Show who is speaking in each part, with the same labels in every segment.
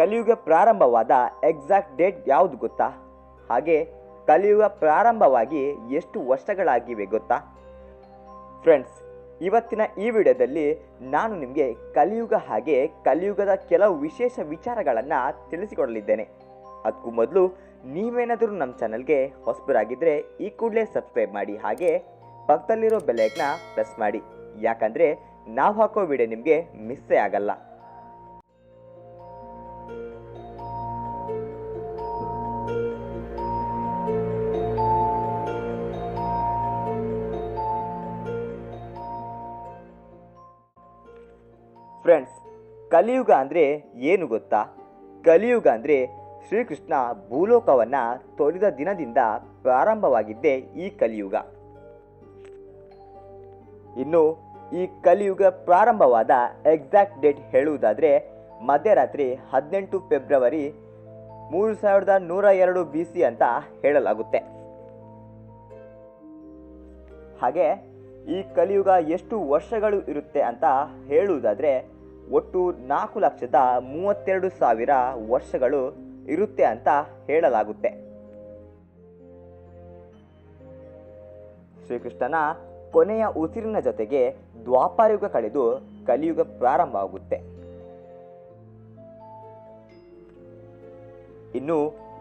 Speaker 1: ಕಲಿಯುಗ ಪ್ರಾರಂಭವಾದ exact date ಯಾವುದು ಗೊತ್ತಾ? ಹಾಗೆ ಕಲಿಯುಗ ಪ್ರಾರಂಭವಾಗಿ ಎಷ್ಟು ವರ್ಷಗಳಾಗಿವೆ ಗೊತ್ತಾ? ಫ್ರೆಂಡ್ಸ್, ಇವತ್ತಿನ ಈ ವಿಡಿಯೋದಲ್ಲಿ ನಾನು ನಿಮಗೆ ಕಲಿಯುಗ ಹಾಗೆ ಕಲಿಯುಗದ ಕೆಲವು ವಿಶೇಷ ವಿಚಾರಗಳನ್ನು ತಿಳಿಸಿಕೊಡಲಿದ್ದೇನೆ. ಅದಕ್ಕೂ ಮೊದಲು ನೀವೇನಾದರೂ ನಮ್ಮ ಚಾನಲ್ಗೆ ಹೊಸಬರಾಗಿದ್ದರೆ ಈ ಕೂಡಲೇ ಸಬ್ಸ್ಕ್ರೈಬ್ ಮಾಡಿ, ಹಾಗೆ ಪಕ್ಕದಲ್ಲಿರೋ ಬೆಲೆಗ್ನ ಪ್ರೆಸ್ ಮಾಡಿ. ಯಾಕಂದರೆ ನಾವು ಹಾಕೋ ವಿಡಿಯೋ ನಿಮಗೆ ಮಿಸ್ಸೇ ಆಗಲ್ಲ. ಫ್ರೆಂಡ್ಸ್ ಕಲಿಯುಗ ಅಂದರೆ ಏನು ಗೊತ್ತಾ? ಕಲಿಯುಗ ಅಂದರೆ ಶ್ರೀಕೃಷ್ಣ ಭೂಲೋಕವನ್ನು ತೊರೆದ ದಿನದಿಂದ ಪ್ರಾರಂಭವಾಗಿದ್ದೇ ಈ ಕಲಿಯುಗ. ಇನ್ನು ಈ ಕಲಿಯುಗ ಪ್ರಾರಂಭವಾದ ಎಕ್ಸಾಕ್ಟ್ ಡೇಟ್ ಹೇಳುವುದಾದರೆ ಮಧ್ಯರಾತ್ರಿ ಹದಿನೆಂಟು ಫೆಬ್ರವರಿ ಮೂರು ಸಾವಿರದ ನೂರ ಎರಡು ಬಿ ಸಿ ಅಂತ ಹೇಳಲಾಗುತ್ತೆ. ಹಾಗೆ ಈ ಕಲಿಯುಗ ಎಷ್ಟು ವರ್ಷಗಳು ಇರುತ್ತೆ ಅಂತ ಹೇಳುವುದಾದರೆ ಒಟ್ಟು ನಾಲ್ಕು ಲಕ್ಷದ ಮೂವತ್ತೆರಡು ಸಾವಿರ ವರ್ಷಗಳು ಇರುತ್ತೆ ಅಂತ ಹೇಳಲಾಗುತ್ತೆ. ಶ್ರೀಕೃಷ್ಣನ ಕೊನೆಯ ಉಸಿರಿನ ಜೊತೆಗೆ ದ್ವಾಪಾರಯುಗ ಕಳೆದು ಕಲಿಯುಗ ಪ್ರಾರಂಭ ಆಗುತ್ತೆ ಇನ್ನು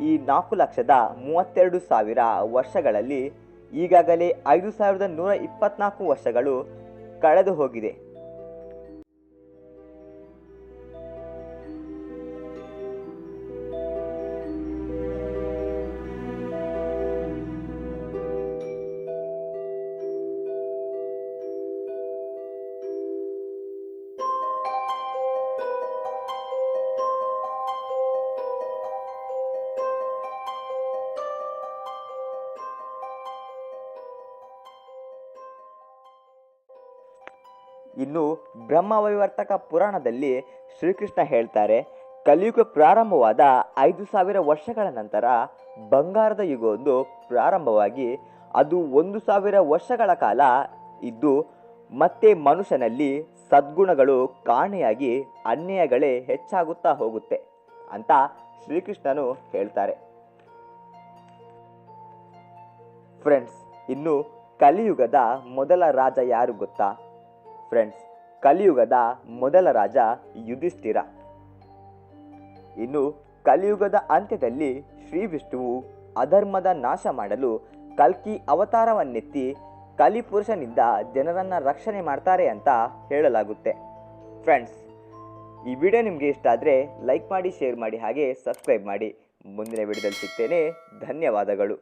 Speaker 1: ಈ ನಾಲ್ಕು ಲಕ್ಷದ ಮೂವತ್ತೆರಡು ಸಾವಿರ ವರ್ಷಗಳಲ್ಲಿ ಈಗಾಗಲೇ ಐದು ಸಾವಿರದ ನೂರ ಇಪ್ಪತ್ನಾಲ್ಕು ವರ್ಷಗಳು ಕಳೆದು ಹೋಗಿದೆ ಇನ್ನು ಬ್ರಹ್ಮವೈವರ್ತಕ ಪುರಾಣದಲ್ಲಿ ಶ್ರೀಕೃಷ್ಣ ಹೇಳ್ತಾರೆ, ಕಲಿಯುಗ ಪ್ರಾರಂಭವಾದ ಐದು ಸಾವಿರ ವರ್ಷಗಳ ನಂತರ ಬಂಗಾರದ ಯುಗವೊಂದು ಪ್ರಾರಂಭವಾಗಿ ಅದು ಒಂದು ಸಾವಿರ ವರ್ಷಗಳ ಕಾಲ ಇದ್ದು, ಮತ್ತೆ ಮನುಷ್ಯನಲ್ಲಿ ಸದ್ಗುಣಗಳು ಕಾಣೆಯಾಗಿ ಅನ್ಯಾಯಗಳೇ ಹೆಚ್ಚಾಗುತ್ತಾ ಹೋಗುತ್ತೆ ಅಂತ ಶ್ರೀಕೃಷ್ಣನು ಹೇಳ್ತಾರೆ. ಫ್ರೆಂಡ್ಸ್ ಇನ್ನು ಕಲಿಯುಗದ ಮೊದಲ ರಾಜ ಯಾರು ಗೊತ್ತಾ? ಫ್ರೆಂಡ್ಸ್ ಕಲಿಯುಗದ ಮೊದಲ ರಾಜ ಯುಧಿಷ್ಠಿರ. ಇನ್ನು ಕಲಿಯುಗದ ಅಂತ್ಯದಲ್ಲಿ ಶ್ರೀ ವಿಷ್ಣುವು ಅಧರ್ಮದ ನಾಶ ಮಾಡಲು ಕಲ್ಕಿ ಅವತಾರವನ್ನೆತ್ತಿ ಕಲಿಪುರುಷನಿಂದ ಜನರನ್ನು ರಕ್ಷಣೆ ಮಾಡ್ತಾರೆ ಅಂತ ಹೇಳಲಾಗುತ್ತೆ. ಫ್ರೆಂಡ್ಸ್ ಈ ವಿಡಿಯೋ ನಿಮಗೆ ಇಷ್ಟ ಆದರೆ ಲೈಕ್ ಮಾಡಿ ಶೇರ್ ಮಾಡಿ ಹಾಗೆ ಸಬ್ಸ್ಕ್ರೈಬ್ ಮಾಡಿ. ಮುಂದಿನ ವಿಡಿಯೋದಲ್ಲಿ ಸಿಗ್ತೇನೆ. ಧನ್ಯವಾದಗಳು.